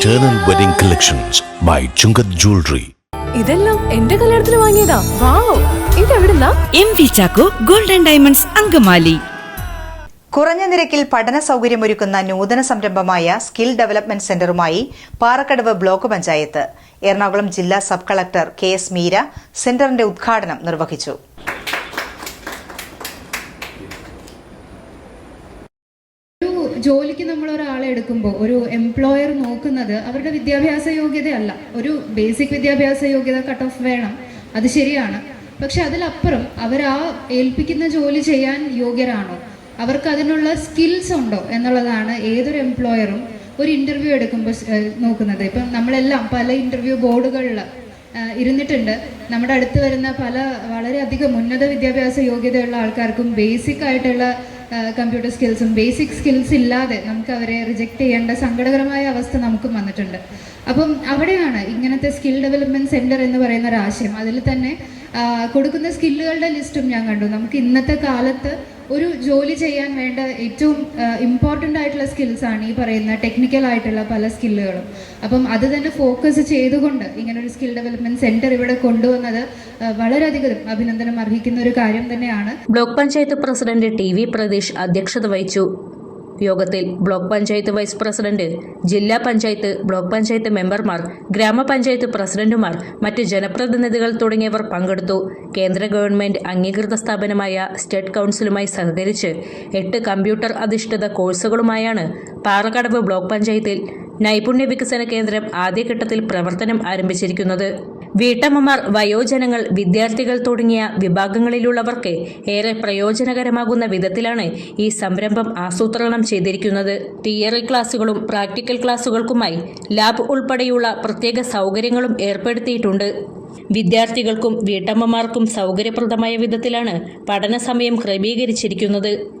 Eternal Wedding Collections by Chungat Jewelry. ഇതെല്ലാം എന്റെ കല്യാണത്തിന് വാങ്ങിയതാ. Wow ഇതെവിടുന്നാ? M V Chacko golden diamonds Angamaly. കുറഞ്ഞ നിരക്കിൽ പഠന സൗകര്യമൊരുക്കുന്ന നൂതന സംരംഭമായ സ്കിൽ ഡെവലപ്മെന്റ് സെന്ററുമായി പാറക്കടവ് ബ്ലോക്ക് പഞ്ചായത്ത്. എറണാകുളം ജില്ലാ sub collector K S Meera സെന്ററിന്റെ ഉദ്ഘാടനം നിർവഹിച്ചു ഒരു ജോലിക്ക് നമ്മൾ ഒരാളെ എടുക്കുമ്പോൾ ഒരു എംപ്ലോയർ നോക്കുന്നത് അവരുടെ വിദ്യാഭ്യാസ യോഗ്യതയല്ല. ഒരു ബേസിക് വിദ്യാഭ്യാസ യോഗ്യത കട്ട് ഓഫ് വേണം. അത് ശരിയാണ്. പക്ഷെ അതിലപ്പുറം അവർ ആ ഏൽപ്പിക്കുന്ന ജോലി ചെയ്യാൻ യോഗ്യരാണോ? അവർക്ക് അതിനുള്ള സ്കിൽസ് ഉണ്ടോ എന്നുള്ളതാണ് ഏതൊരു എംപ്ലോയറും ഒരു ഇന്റർവ്യൂ എടുക്കുമ്പോൾ നോക്കുന്നത്. ഇപ്പം നമ്മളെല്ലാം പല ഇന്റർവ്യൂ ബോർഡുകളിൽ ഇരുന്നിട്ടുണ്ട്. നമ്മുടെ അടുത്ത് വരുന്ന പല വളരെയധികം ഉന്നത വിദ്യാഭ്യാസ യോഗ്യതയുള്ള ആൾക്കാർക്കും ബേസിക് ആയിട്ടുള്ള കമ്പ്യൂട്ടർ സ്കിൽസും ബേസിക് സ്കിൽസ് ഇല്ലാതെ നമുക്ക് അവരെ റിജക്റ്റ് ചെയ്യേണ്ട സങ്കടകരമായ അവസ്ഥ നമുക്കും വന്നിട്ടുണ്ട്. അപ്പം അവിടെയാണ് ഇങ്ങനത്തെ സ്കിൽ ഡെവലപ്മെന്റ് സെന്റർ എന്ന് പറയുന്ന ഒരു ആശയം. അതിൽ തന്നെ കൊടുക്കുന്ന സ്കില്ലുകളുടെ ലിസ്റ്റും ഞാൻ കണ്ടു. നമുക്ക് ഇന്നത്തെ കാലത്ത് ഒരു ജോലി ചെയ്യാൻ വേണ്ട ഏറ്റവും ഇമ്പോർട്ടന്റ് ആയിട്ടുള്ള സ്കിൽസാണ് ഈ പറയുന്ന ടെക്നിക്കൽ ആയിട്ടുള്ള പല സ്കില്ലുകളും അപ്പം അത് തന്നെ ഫോക്കസ് ചെയ്തുകൊണ്ട് ഇങ്ങനെ ഒരു സ്കിൽ ഡെവലപ്മെന്റ് സെന്റർ ഇവിടെ കൊണ്ടുവന്നത് വളരെയധികം അഭിനന്ദനം അർഹിക്കുന്ന ഒരു കാര്യം തന്നെയാണ്. Block panchayat president T V Pratheesh അധ്യക്ഷത വഹിച്ചു. യോഗത്തിൽ ബ്ലോക്ക് പഞ്ചായത്ത് വൈസ് പ്രസിഡന്റ് ജില്ലാ പഞ്ചായത്ത് ബ്ലോക്ക് പഞ്ചായത്ത് മെമ്പർമാർ ഗ്രാമപഞ്ചായത്ത് പ്രസിഡന്റുമാർ മറ്റ് ജനപ്രതിനിധികൾ തുടങ്ങിയവർ പങ്കെടുത്തു. കേന്ദ്ര ഗവൺമെന്റ് അംഗീകൃത സ്ഥാപനമായ സ്റ്റേറ്റ് കൗൺസിലുമായി സഹകരിച്ച് എട്ട് കമ്പ്യൂട്ടർ അധിഷ്ഠിത കോഴ്സുകളുമായാണ് പാറക്കടവ് ബ്ലോക്ക് പഞ്ചായത്തിൽ നൈപുണ്യ വികസന കേന്ദ്രം ആദ്യഘട്ടത്തിൽ പ്രവർത്തനം ആരംഭിച്ചിരിക്കുന്നത്. വീട്ടമ്മമാർ വയോജനങ്ങൾ വിദ്യാർത്ഥികൾ തുടങ്ങിയ വിഭാഗങ്ങളിലുള്ളവർക്ക് ഏറെ പ്രയോജനകരമാകുന്ന വിധത്തിലാണ് ഈ സംരംഭം ആസൂത്രണം ചെയ്തിരിക്കുന്നത്. തിയറി ക്ലാസുകളും പ്രാക്ടിക്കൽ ക്ലാസുകൾക്കുമായി ലാബ് ഉൾപ്പെടെയുള്ള പ്രത്യേക സൗകര്യങ്ങളും ഏർപ്പെടുത്തിയിട്ടുണ്ട്. വിദ്യാർത്ഥികൾക്കും വീട്ടമ്മമാർക്കും സൗകര്യപ്രദമായ വിധത്തിലാണ് പഠന സമയം ക്രമീകരിച്ചിരിക്കുന്നത്.